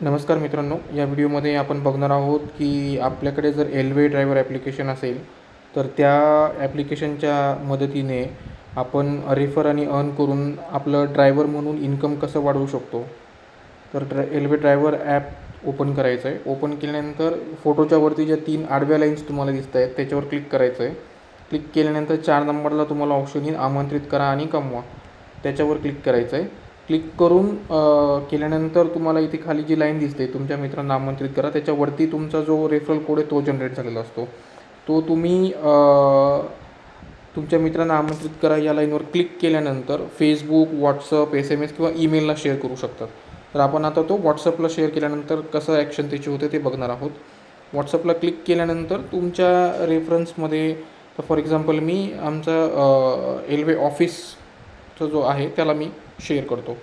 नमस्कार मित्रांनो या व्हिडिओमध्ये आपण बघणार आहोत की आपल्याकडे जर एलवे ड्रायव्हर ॲप्लिकेशन असेल तर त्या ॲप्लिकेशनच्या मदतीने आपण रेफर आणि अर्न करून आपलं ड्रायव्हर म्हणून इन्कम कसं वाढवू शकतो. तर ड्रा एलवे ड्रायव्हर ॲप ओपन करायचं आहे ओपन केल्यानंतर फोटोच्या वरती ज्या तीन आडव्या लाईन्स तुम्हाला दिसत आहेत त्याच्यावर क्लिक करायचं आहे क्लिक केल्यानंतर चार नंबरला तुम्हाला ऑप्शन येईल आमंत्रित करा आणि कमवा. त्याच्यावर क्लिक करायचं आहे क्लिक करून केल्यानंतर तुम्हाला इथे खाली जी लाईन दिसते तुमच्या मित्रांना आमंत्रित करा. त्याच्यावरती तुमचा जो रेफरल कोड आहे तो जनरेट झालेला असतो. तो तुम्ही तुमच्या मित्रांना आमंत्रित करा. या लाईनवर क्लिक केल्यानंतर Facebook WhatsApp S M S किंवा ईमेलला शेअर करू शकतात. तर आपण आता तो व्हॉट्सअपला शेअर केल्यानंतर कसं ॲक्शन त्याची होते ते बघणार आहोत. व्हॉट्सअपला क्लिक केल्यानंतर तुमच्या रेफरन्समध्ये तर फॉर एक्झाम्पल मी आमचा एल्वे ऑफिस तो जो आहे त्याला मी शेअर करतो.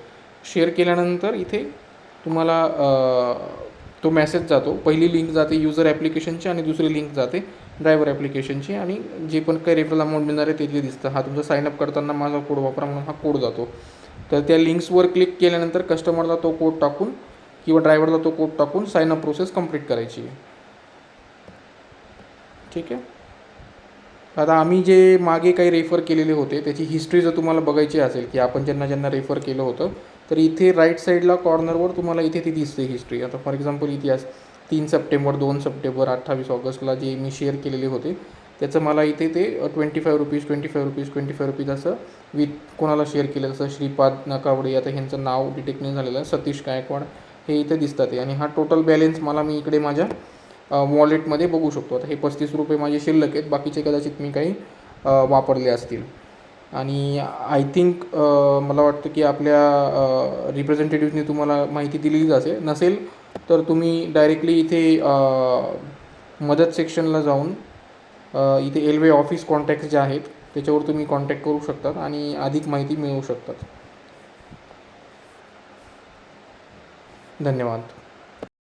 शेअर केल्यानंतर इथे तुम्हाला तो मेसेज जातो. पहिली लिंक जाते युजर ॲप्लिकेशनची आणि दुसरी लिंक जाते ड्रायव्हर ॲप्लिकेशनची आणि जे पण काही रेफरल अमाऊंट मिळणार आहे ते दिसतं. हा तुमचा साईनअप करताना माझा कोड वापरा म्हणून हा कोड जातो. तर त्या लिंक्सवर क्लिक केल्यानंतर कस्टमरला तो कोड टाकून किंवा ड्रायव्हरला तो कोड टाकून साईनअप प्रोसेस कंप्लीट करायची आहे. ठीक आहे? आता आम्ही जे मागे काही रेफर केलेले होते त्याची हिस्ट्री जर तुम्हाला बघायची असेल की आपण ज्यांना ज्यांना रेफर केलं होतं तर इथे राईट साईडला कॉर्नरवर तुम्हाला इथे ती दिसते हिस्ट्री आता फॉर एक्झाम्पल इतिहास तीन सप्टेंबर दोन सप्टेंबर अठ्ठावीस ऑगस्टला जे मी शेअर केलेले होते त्याचं मला इथे ते twenty five rupees twenty five rupees twenty five rupees असं विथ कोणाला शेअर केलं जसं श्रीपाद नकावडे आता ह्यांचं नाव डिटेक्ट नाही झालेलं सतीश गायकवाड हे इथे दिसतात. आहे आणि हा टोटल बॅलेन्स मला मी इकडे माझ्या वॉलेटमध्ये बघू शकतो. आता हे पस्तीस रुपये माझे शिल्लक आहेत. बाकीचे कदाचित मी काही वापरले असतील. आणि आय थिंक मला वाटतं की आपल्या रिप्रेझेंटेटिव्हनी तुम्हाला माहिती दिलीच असेल. नसेल तर तुम्ही डायरेक्टली इथे मदत सेक्शनला जाऊन इथे एलवे ऑफिस कॉन्टॅक्ट जे आहेत त्याच्यावर तुम्ही कॉन्टॅक्ट करू शकतात आणि अधिक माहिती मिळवू शकतात. धन्यवाद.